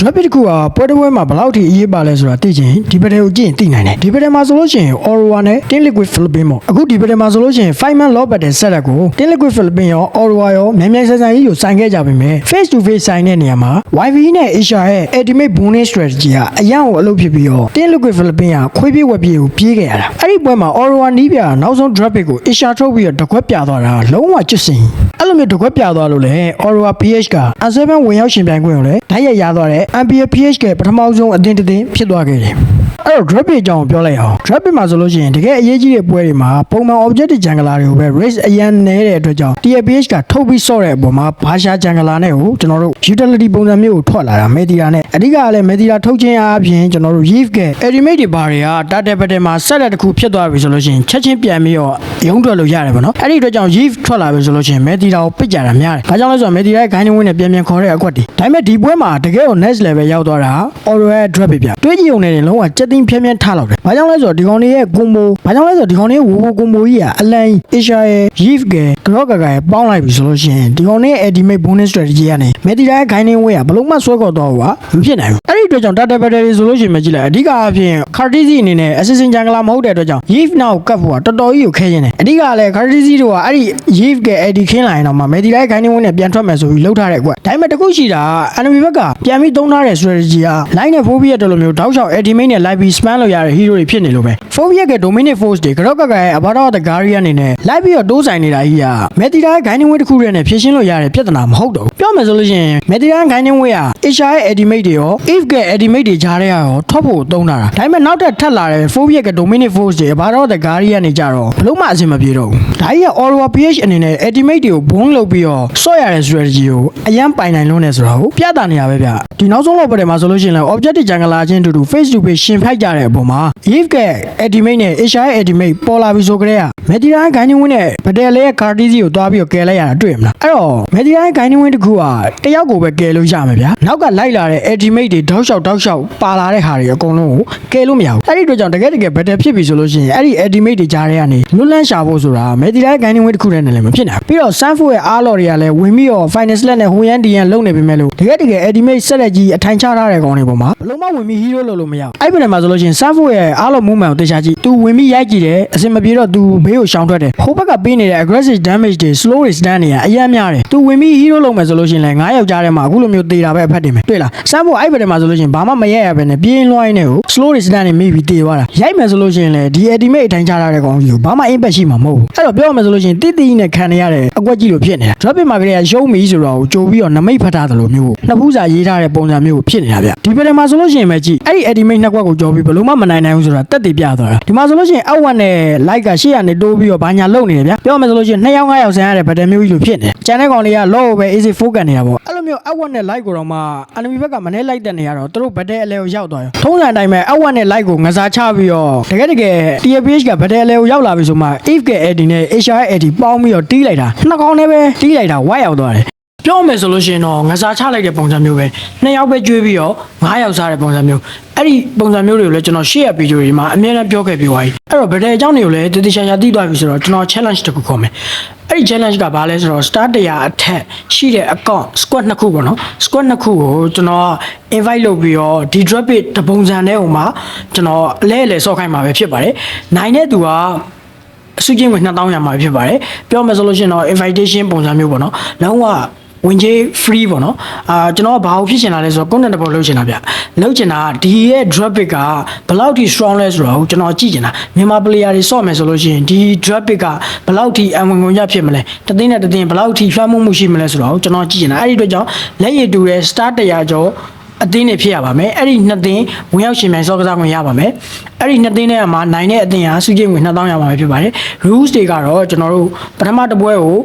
drop it တခုကပွဲတစ်ပွဲမှာဘယ်လောက်ထိအရေးပါလဲဆိုတာသိချင်ဒီပဒယ်ကိုကြည့်ရင်သိနိုင်တယ်ဒီပဒယ်မှာဆိုလို့ရှိရင် Aurora နဲ့ Tin Liquid Philippine ပေါ့အခုဒီပဒယ်မှာဆိုလို့ရှိရင် Fireman Law Battle setup ကို Tin Liquid Philippine ရော Aurora ရောမြန်မြန်ဆန်ဆန်ကြီးကိုစိုင်ခဲ့ကြပါမယ် face to face ဆိုင်တဲ့နေရာမှာ YV နဲ့ Asia ရဲ့ ultimate bonus strategy ကအရန်ကိုအလုပ်ဖြစ်ပြီးတော့ Tin Liquid Philippine ကခွေးပြေးဝက်ပြေးကိုပြေးခဲ့ရတာ အဲ့ဒီပွဲမှာ Aurora နီးပြနောက်ဆုံး drop it ကို Asia ထုတ်ပြီးတော့တကွက်ပြသွားတာလုံးဝချစ်စင်အဲ့လိုမျိုးတကွက်ပြသွားလို့လေ Aurora PH က A7 ဝင်ရောက်ရှင်ပြိုင်ခွင့်ကိုလည်းဓာတ်ရိုက်ရသွားတဲ့ MPA PH ကပထမဆုံးအသင်းတစ်သင်းဖြစ်သွားခဲ့တယ် အဲ့တော့ drop it အကြောင်းကိုပြောလိုက်အောင် drop it မှာဆိုလို့ရှိရင်တကယ်အရေးကြီးတဲ့ပွဲတွေမှာပုံမှန် objective jungler တွေကိုပဲ race အရန်နေတဲ့အတွက်ကြောင့် TPH ကထုတ်ပြီးဆော့တဲ့အပေါ်မှာဘာရှာ jungler နဲ့ကိုကျွန်တော်တို့ utility ပုံစံမျိုးကိုထွက်လာတာ Meteor နဲ့အဓိကကလည်း Meteor ထုတ်ခြင်းအားဖြင့်ကျွန်တော်တို့ Reef က Ultimate တွေဘာတွေက Data Battle မှာဆက်လက်တစ်ခုဖြစ်သွားပြီဆိုလို့ရှိရင်ချက်ချင်းပြန်ပြီးတော့ရုံးထွက်လို့ရတယ်ပေါ့နော်အဲ့ဒီအတွက်ကြောင့် Reef ထွက်လာပြီဆိုလို့ရှိရင် Meteor ကိုပစ်ကြတာများတယ်။ဘာကြောင့်လဲဆိုတော့ Meteor ရဲ့ gain win နဲ့ပြန်ပြန်ခေါ်တဲ့အကွက်တွေဒါပေမဲ့ဒီပွဲမှာတကယ်ကို next level ရောက်သွားတာ Oro ရဲ့ drop ပဲပြ။တွေးကြည့်ုံနဲ့တင်လုံးဝစက်သိမ်းဖြန်းဖြန်းထားလောက်တယ်။ဘာကြောင့်လဲဆိုတော့ဒီကောင်တွေရဲ့ combo ဘာကြောင့်လဲဆိုတော့ဒီကောင်တွေရဲ့ Wowo combo ကြီးကအလန် Asia ရဲ့ Reef က Grok ကရဲ့ပေါင်းလိုက်ပြီဆိုလို့ရှိရင်ဒီကောင်တွေရဲ့ ultimate bonus strategy ကနေ Meteor ရဲ့ gain win ကဘလုံးမဆွဲခေါ်တော့ဘူးကမဖြစ်နိုင်ဘူး။အဲ့ဒီအတွက်ကြောင့် data battery တွေဆိုလို့ရှိရင်မကြည့်လိုက်အဓိကအဖြစ် Cartesi အနေနဲ့ assassin jungler မဟုတ်တဲ့အတွက်ကြောင့် Reef နောက်ကတ်ဖို့ကတော်တော်ကြီးကိုခဲရင်တယ်။အဓိကလည်း Cartesi တို့ကအဲ့ဒီ Reef က AD ခင်းလာရင်တော့မှ Meteor ရဲ့ gain win နဲ့ပြန်ထွက်မယ်ဆိုပြီးလှုပ်ထားတဲ့ကွက်။ဒါပေမဲ့တခုရှိတာ enemy ဘက်ကပြန်ပြီးသုံးထားတဲ့ strategy က line နဲ့ phobia တော်လိုမျိုးတောက်လျှောက် ultimate နဲ့ live span လို့ရတဲ့ hero တွေဖြစ်နေလို့ပဲ phobia က dominate force တွေကတော့ကကရဲ့ about the guardian အနေနဲ့ live ပြီးတော့တိုးဆိုင်နေတာကြီးက Meteor ရဲ့ gain win တစ်ခုတည်းနဲ့ဖြည့်ရှင်းလို့ရတဲ့ပြဿနာမဟုတ်တော့ဘူး။ပြောမယ်ဆိုလို့ရှိရင် Meteor ရဲ့ gain win က Asia ရဲ့ ultimate တွေရော if က ultimate တွေကြားထဲကရောထွက်ဖို့သုံးတာ။ဒါပေမဲ့နောက်ထပ်ထပ်လာတဲ့ phobia က dominate force တွေ about the guardian နေကြတော့ဘလို့မှအဆင်မပြေတော့ဘူး။ဒါကြီးက Aurora PH အနေနဲ့ ultimate တွေကို bone လုပ်ပြီးတော့ဆော့ရတဲ့ strategy ကိုအရန်ပိုင်နိုင်လို့နေဆိုတာကိုပြသနေရပဲဗျ။ဒီနောက်ဆုံးလောက်ပတ်တယ်မှာဆိုလို့ရှိရင်လည်း objective jungler ချင်းတူတူ face to face ရှင်ဖိုက်ကြတဲ့အပေါ်မှာ if က ultimate နဲ့ Asia ရဲ့ ultimate ပေါ်လာပြီဆိုကြတဲ့က Meteor ရဲ့ gain win နဲ့ Badel ရဲ့ Cartesi ကိုသွားပြီးတော့ကယ်လိုက်ရတာတွေ့မလားအဲ့တော့ Meteor ရဲ့ gain win တစ်ခုကတယောက်ကိုပဲကယ်လို့ရမှာဗျာနောက်ကလိုက်လာတဲ့ ultimate တွေတောက်လျှောက်တောက်လျှောက်ပါလာတဲ့ဟာတွေအကုန်လုံးကိုကယ်လို့မရဘူးအဲ့ဒီအတွက်ကြောင့်တကယ်တကယ် Badel ဖြစ်ပြီဆိုလို့ရှိရင်အဲ့ဒီ ultimate တွေကြားထဲကနေလွတ်လန်းရှာဖို့ဆိုတာ Meteor ရဲ့ gain win တစ်ခုတည်းနဲ့လည်းမဖြစ်နိုင်ဘူးပြီးတော့ Sanford ရဲ့အားလော်တွေကလည်းဝင်ပြီးတော့ final slot နဲ့ဟိုရန်ဒီရန်လုံနေပေမဲ့လို့တကယ်တကယ် ultimate ဆက်လက်ကြီးအထိုင်ချထားတဲ့ကောင်တွေပေါ်မှာဘလုံးမဝင်ပြီး hero လို့လို့မရဘူးအဲ့ဒီမှာဆိုလို့ရှိရင် Sanford ရဲ့အားလော် movement ကိုတေချာကြည့် तू ဝင်ပြီးရိုက်ကြည့်တယ်အစင်မပြေတော့ तू ဘေးကိုရှောင်ထွက်တယ်ဟိုဘက်ကပေးနေတဲ့ aggressive damage တွေ slow တွေ stand တွေကအများများတယ် तू ဝင်ပြီး hero လုပ်မယ်ဆိုလို့ရှိရင်လည်း9ယောက်ကြားထဲမှာအခုလိုမျိုးတေတာပဲအဖက်တင်မယ်တွေ့လား Sanford အဲ့ဘက်ထဲမှာဆိုလို့ရှိရင်ဘာမှမရက်ရပဲနဲ့ပြင်းလွှိုင်းနေကို slow တွေ stand တွေမိပြီးတေသွားတာရိုက်မယ်ဆိုလို့ရှိရင်လည်းဒီ ultimate အထိုင်ချထားတဲ့ကောင်ကြီးကိုဘာမှ impact ရှိမှာမဟုတ်ဘူးအဲ့တော့ပြောရမယ်ဆိုလို့ရှိရင်တိတိနဲ့ခံနေရတဲ့အကွက်ကြီးလိုဖြစ်နေတာ drop in မှာကလေးကရုံးပြီဆိုတော့ကြိုပြီးတော့နမိတ်ဖတ်ထားတယ်လို့မျိုးနှစ်ဖူးစာရေးထားတဲ့ပုံစံမျိုးကိုဖြစ်နေတာဗျဒီဘက်ထဲမှာဆိုလို့ရှိရင်ပဲကြည့်အဲ့ဒီ ultimate နှစ်ကွက်ကို ကြော်ပြီးဘလို့မှမနိုင်နိုင်ဘူးဆိုတာတက်တည်ပြသွားတာဒီမှာဆိုလို့ရှိရင်အောက်ဝက်နဲ့ like ကရှေ့ကနေတိုးပြီးတော့ဘာညာလုံနေတယ်ဗျပြောရမယ်ဆိုလို့ရှိရင်2ယောက်5ယောက်ဆန်ရတဲ့ဘက်တမျိုးကြီးလိုဖြစ်နေကျန်တဲ့ကောင်တွေကလော့ပဲ easy focus နေတာပေါ့အဲ့လိုမျိုးအောက်ဝက်နဲ့ like ကိုတော့မှ enemy ဘက်ကမနေလိုက်တဲ့နေရတော့သူတို့ဘက်တဲ့အလဲကိုရောက်သွားရောထုံးစံအတိုင်းပဲအောက်ဝက်နဲ့ like ကိုငစားချပြီးတော့တကယ်တကယ် TPH ကဘက်တဲ့အလဲကိုရောက်လာပြီဆိုမှ if က AD နဲ့ Asia ရဲ့ AD ပေါင်းပြီးတော့တီးလိုက်တာနှစ်ကောင်နဲ့ပဲတီးလိုက်တာဝိုက်ရောက်သွားတယ် ပြောမယ်ဆိုလို့ရှိရင်တော့ငစားချလိုက်တဲ့ပုံစံမျိုးပဲနှစ်ယောက်ပဲကျွေးပြီးတော့ငါးယောက်စားတဲ့ပုံစံမျိုးအဲ့ဒီပုံစံမျိုးတွေကိုလည်းကျွန်တော်ရှေ့ရဗီဒီယိုတွေမှာအများနဲ့ပြောခဲ့ပြီးသွားပြီအဲ့တော့ဗဒယ်အကြောင်းတွေကိုလည်းတတိချာချာသိသွားပြီဆိုတော့ကျွန်တော် challenge တစ်ခုခေါ်မယ်အဲ့ဒီ challenge ကဘာလဲဆိုတော့ start 100အထက်ရှိတဲ့ account squad နှစ်ခုပေါ့နော် squad နှစ်ခုကိုကျွန်တော် invite လုပ်ပြီးတော့ဒီ drop it တပုံစံနဲ့ဟိုမှာကျွန်တော်အလဲအလဲဆော့ခိုင်းမှာပဲဖြစ်ပါတယ်နိုင်တဲ့သူကအစုချင်းဝင်2000ရမှာဖြစ်ပါတယ်ပြောမယ်ဆိုလို့ရှိရင်တော့ invitation ပုံစံမျိုးပေါ့နော်လုံးဝ ဝင်ကြီး free ပေါ့နော်အာကျွန်တော်ကဘာလို့ဖြစ်ချင်တာလဲဆိုတော့ content တစ်ပုဒ်လုပ်ချင်တာဗျလုပ်ချင်တာကဒီရဲ့ drop pick ကဘယ်လောက်ထိ strong လဲဆိုတော့ကျွန်တော်ကြည့်ချင်တာမြန်မာ player တွေဆော့မယ်ဆိုလို့ရှိရင်ဒီ drop pick ကဘယ်လောက်ထိအဝင်ဝင်ရဖြစ်မလဲတသိန်းနဲ့တသိန်းဘယ်လောက်ထိလွှမ်းမိုးမှုရှိမလဲဆိုတော့ကျွန်တော်ကြည့်ချင်တာအဲ့ဒီအတွက်ကြောင့်လက်ရည်တူတဲ့ start 100ကျော်အသင်းတွေဖြစ်ရပါမယ်အဲ့ဒီနှစ်သင်းဝင်ရောက်ရှင်မြိုင်စောကစားခွင့်ရပါမယ်အဲ့ဒီနှစ်သင်းထဲမှာနိုင်တဲ့အသင်းဟာစုကြိမ်ဝင်2000ရပါမယ်ဖြစ်ပါတယ် rules တွေကတော့ကျွန်တော်တို့ပထမတစ်ပွဲကို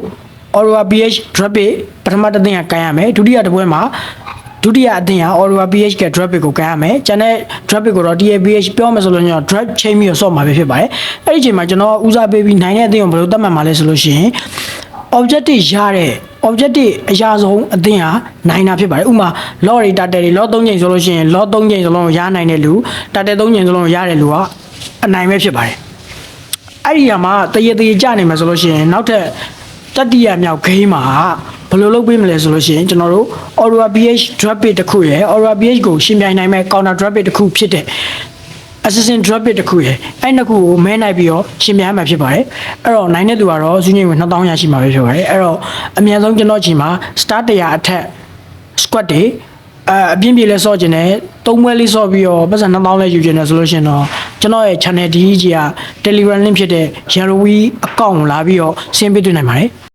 Aurora PH drop it ပထမတစ်သင်းကကန်ရမယ်ဒုတိယတစ်ပွဲမှာဒုတိယအသင်းဟာ Aurora PH က drop it ကိုကန်ရမယ်ကျန်တဲ့ drop it ကိုတော့ TAPH ပြောမယ်ဆိုလို့ညတော့ drop chain ပြီးတော့ဆော့မှာပဲဖြစ်ပါတယ်အဲ့ဒီအချိန်မှာကျွန်တော်ဦးစားပေးပြီးနိုင်တဲ့အသင်းကိုဘယ်လိုသတ်မှတ်မှာလဲဆိုလို့ရှိရင် objective ရတဲ့ objective အရာဆုံးအသင်းဟာနိုင်တာဖြစ်ပါတယ်ဥပမာ law တွေ data တွေ law 3ချိန်ဆိုလို့ရှိရင် law 3ချိန်စလုံးကိုရနိုင်တဲ့လူ data 3ချိန်စလုံးကိုရတဲ့လူကအနိုင်ပဲဖြစ်ပါတယ်အဲ့ဒီရမှာတရေတရေကြနေမှာဆိုလို့ရှိရင်နောက်ထပ် တတိယမြောက်ဂိမ်းမှာဘယ်လိုလုပ်ပေးမလဲဆိုလို့ရှိရင်ကျွန်တော်တို့ Aura BH drop bit တစ်ခုရယ် Aura BH ကိုရှင်းပြနိုင်မဲ့ counter drop bit တစ်ခုဖြစ်တဲ့ assistant drop bit တစ်ခုရယ်အဲ့နှစ်ခုကိုမဲနိုင်ပြီးတော့ရှင်းပြရမှာဖြစ်ပါတယ်အဲ့တော့နိုင်တဲ့သူကတော့ဇူးညင်ဝင်2000ရရှိမှာပဲဖြစ်ပါတယ်အဲ့တော့အများဆုံးကျွန်တော်ချိန်မှာ star 100အထက် squat တွေအအပြင်းပြေလဲဆော့ကျင်တယ်သုံးပွဲလေးဆော့ပြီးတော့ပတ်စံ2000လဲယူကျင်တယ်ဆိုလို့ရှရင်တော့ ကျွန်တော်ရဲ့ channel ဒီကြီးက Telegram link ဖြစ်တဲ့ Yarowi account ကိုလာပြီးတော့ဆင်းပေးတွေ့နိုင်ပါတယ်